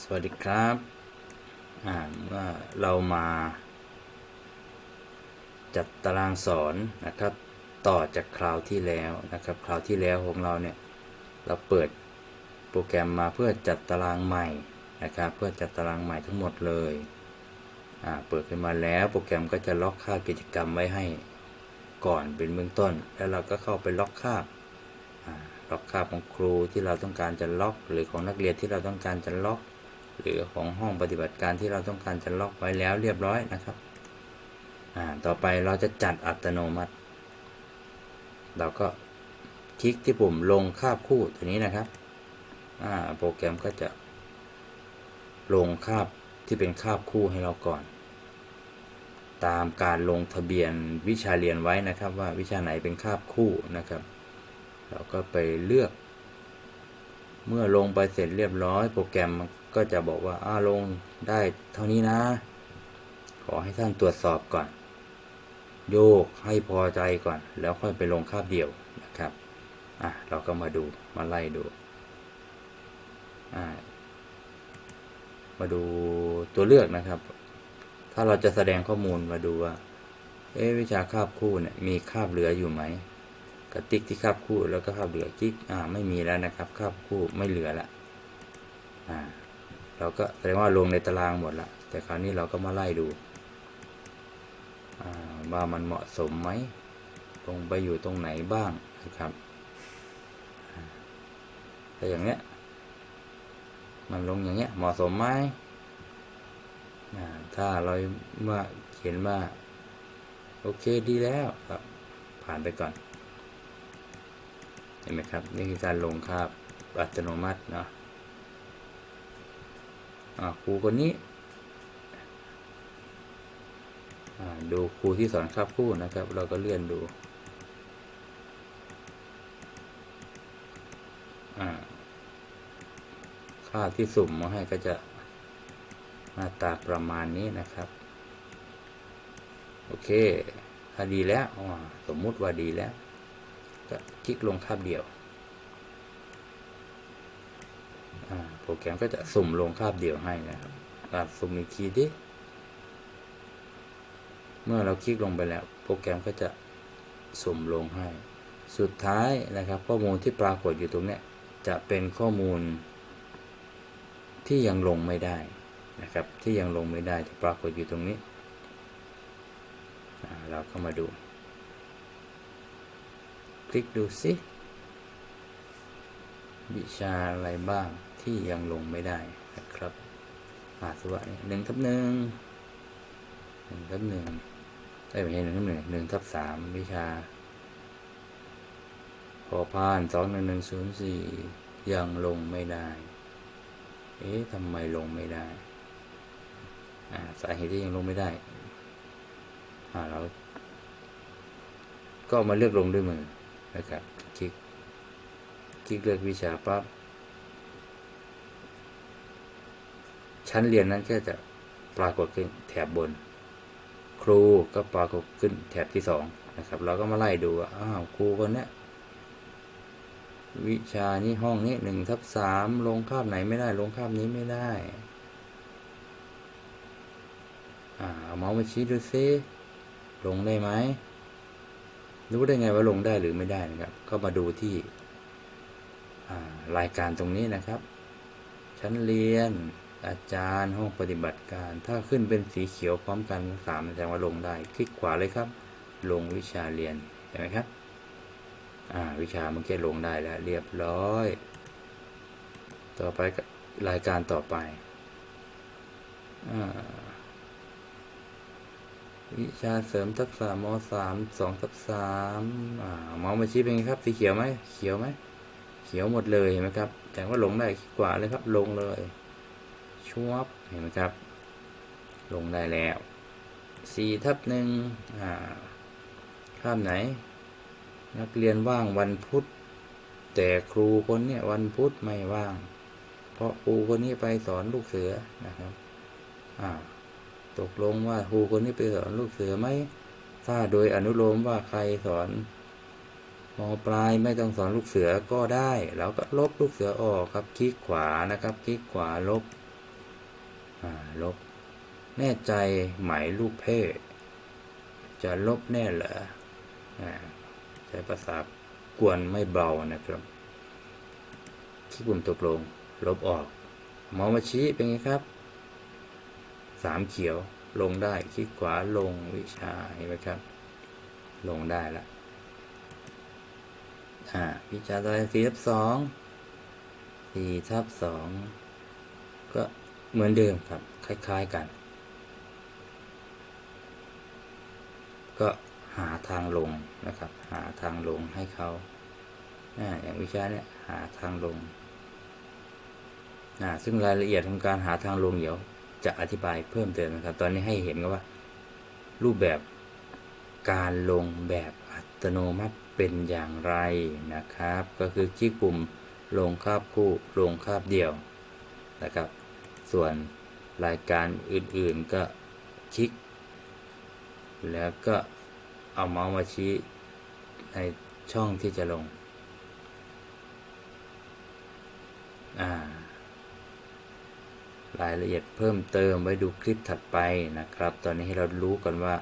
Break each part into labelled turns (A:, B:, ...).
A: สวัสดีครับอ่าเมื่อเรามาจัดตารางสอนนะครับ ต่อจากคราวที่แล้วนะครับคราวที่แล้วของเราเนี่ยเราเปิดโปรแกรมมาเพื่อจัดตารางใหม่นะครับ เพื่อจัดตารางใหม่ทั้งหมดเลยอ่าเปิดขึ้นมาแล้วโปรแกรมก็จะล็อกค่ากิจกรรมไว้ให้ก่อนเป็นเบื้องต้น แล้วเราก็เข้าไปล็อกค่าล็อกค่าของครูที่เราต้องการจะล็อก หรือของนักเรียนที่เราต้องการจะล็อก หรือของห้องปฏิบัติการที่เราต้องการจะล็อกไว้แล้วเรียบร้อยนะครับอ่าต่อไปเราจะจัดอัตโนมัติ เราก็คลิกที่ปุ่มลงคาบคู่ตัวนี้นะครับอ่าโปรแกรมก็จะลงคาบที่เป็นคาบคู่ให้เราก่อน ตามการลงทะเบียนวิชาเรียนไว้นะครับว่าวิชาไหนเป็นคาบคู่นะครับ เราก็ไปเลือก เมื่อลงไปเสร็จเรียบร้อย โปรแกรมมันก็จะบอกว่าอ้าลงได้เท่านี้นะ ขอให้ท่านตรวจสอบก่อน โยกให้พอใจก่อน แล้วค่อยไปลงคาบเดียวนะครับอะเราก็มาดูมาไล่ดูอ่ามาดูตัวเลือกนะครับ ถ้าเราจะแสดงข้อมูลมาดูว่า เอ๊ะวิชาคาบคู่เนี่ยมีคาบเหลืออยู่ไหม กระติ๊กที่คาบคู่แล้วก็คาบเหลือกิ๊กอ่าไม่มีแล้วนะครับคาบคู่ไม่เหลือละอ่าเราก็แสดงว่าลงในตารางหมดละแต่คราวนี้เราก็มาไล่ดูอ่าว่ามันเหมาะสมไหมตรงไปอยู่ตรงไหนบ้างนะครับอ่าแต่อย่างเนี้ยมันลงอย่างเงี้ยเหมาะสมไหมถ้าเราเมื่อเขียนว่า โอเคดีแล้วครับผ่านไปก่อน เห็นไหมครับ นี่คือการลงคาบอัตโนมัติเนาะครูคนนี้ดูครูที่สอนคาบคู่นะครับ เราก็เลื่อนดูอ่าคาบที่สุ่มมาให้ก็จะหน้าตาประมาณนี้นะครับ โอเคถ้าดีแล้วสมมุติว่าดีแล้ว ก็คลิกลงคาบเดียว โปรแกรมก็จะสุ่มลงคาบเดียวให้นะครับอ่าสุ่มอีกทีดิ เมื่อเราคลิกลงไปแล้ว โปรแกรมก็จะสุ่มลงให้ สุดท้ายนะครับ ข้อมูลที่ปรากฏอยู่ตรงนี้จะเป็นข้อมูลที่ยังลงไม่ได้นะครับ ที่ยังลงไม่ได้จะปรากฏอยู่ตรงนี้อ่าเราก็มาดู ลิกดูสิ วิชาอะไรบ้างที่ยังลงไม่ได้นะครับอาสวะนี่หนึ่งทับหนึ่งหนึ่งทับหนึ่งได้ไม่ใช่หนึ่งทับหนึ่งหนึ่งทับสามวิชาพอพานสองหนึ่งหนึ่งศูนย์สี่ยังลงไม่ได้ เอ๊ะทำไมลงไม่ได้อ่าสาเหตุที่ยังลงไม่ได้อ่าเราก็มาเลือกลงด้วยมือ นะครับคลิก คลิกเลือกวิชาปั๊บชั้นเรียนนั้นก็จะปรากฏขึ้นแถบบน ครูก็ปรากฏขึ้นแถบที่สองนะครับ เราก็มาไล่ดูว่าอ้าวครูคนเนี้ยวิชานี้ห้องนี้หนึ่งทับสามลงคาบไหนไม่ได้ ลงคาบนี้ไม่ได้อ่าเอาเมาส์มาชี้ดูซิลงได้ไหม รู้ได้ไงว่าลงได้หรือไม่ได้นะครับ ก็มาดูที่รายการตรงนี้นะครับ ชั้นเรียน อาจารย์ห้องปฏิบัติการ ถ้าขึ้นเป็นสีเขียวพร้อมกันสามแสดงว่าลงได้ คลิกขวาเลยครับ ลงวิชาเรียนเห็นไหมครับวิชาเมื่อกี้ลงได้แล้ว เรียบร้อย ต่อไปรายการต่อไปอ่า วิชาเสริมทักษะมสามสองทับสามมาส์มาชี้เป็นไงครับ สีเขียวไหมเขียวไหมเขียวหมดเลยเห็นไหมครับ แต่ว่าลงได้กว่าเลยครับ ลงเลยชวบเห็นไหมครับ ลงได้แล้วสี่ทับหนึ่งอ่าข้ามไหน นักเรียนว่างวันพุธ แต่ครูคนเนี้ยวันพุธไม่ว่าง เพราะครูคนนี้ไปสอนลูกเสือนะครับอ่า ตกลงว่าครูคนนี้ไปสอนลูกเสือไหมถ้าโดยอนุโลมว่าใครสอนมปลายไม่ต้องสอนลูกเสือก็ได้เราก็ลบลูกเสือออกครับ คลิกขวานะครับ คลิกขวาลบลบ แน่ใจหมายลูกเพ่จะลบแน่เหรออใช้ภาษากวนไม่เบานะครับคลิกปุ่มตกลง ลบออกมาส์มาชี้เป็นไงครับ สามเขียวลงได้คลิกขวาลงวิชาเห็นไหมครับ ลงได้ละอ่าวิชาต่อไปสี่ทับสองสี่ทับสองก็เหมือนเดิมครับ คล้าย ๆกัน ก็หาทางลงนะครับ หาทางลงให้เขาอ่าอย่างวิชาเนี่ยหาทางลงซึ่งรายละเอียดของการหาทางลงเดี๋ยว จะอธิบายเพิ่มเติมนะครับ ตอนนี้ให้เห็นกันว่า รูปแบบการลงแบบอัตโนมัติเป็นอย่างไรนะครับ ก็คือคลิกปุ่มลงคาบคู่ลงคาบเดี่ยวนะครับ ส่วนรายการอื่นๆก็คลิก แล้วก็เอาเมาส์มาชี้ในช่องที่จะลง อ่า รายละเอียดเพิ่มเติมไว้ดูคลิปถัดไปนะครับ ตอนนี้ให้เรารู้กันว่า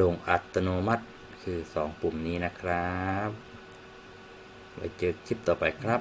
A: ลงอัตโนมัติคือ 2 ปุ่มนี้นะครับ ไว้เจอคลิปต่อไปครับ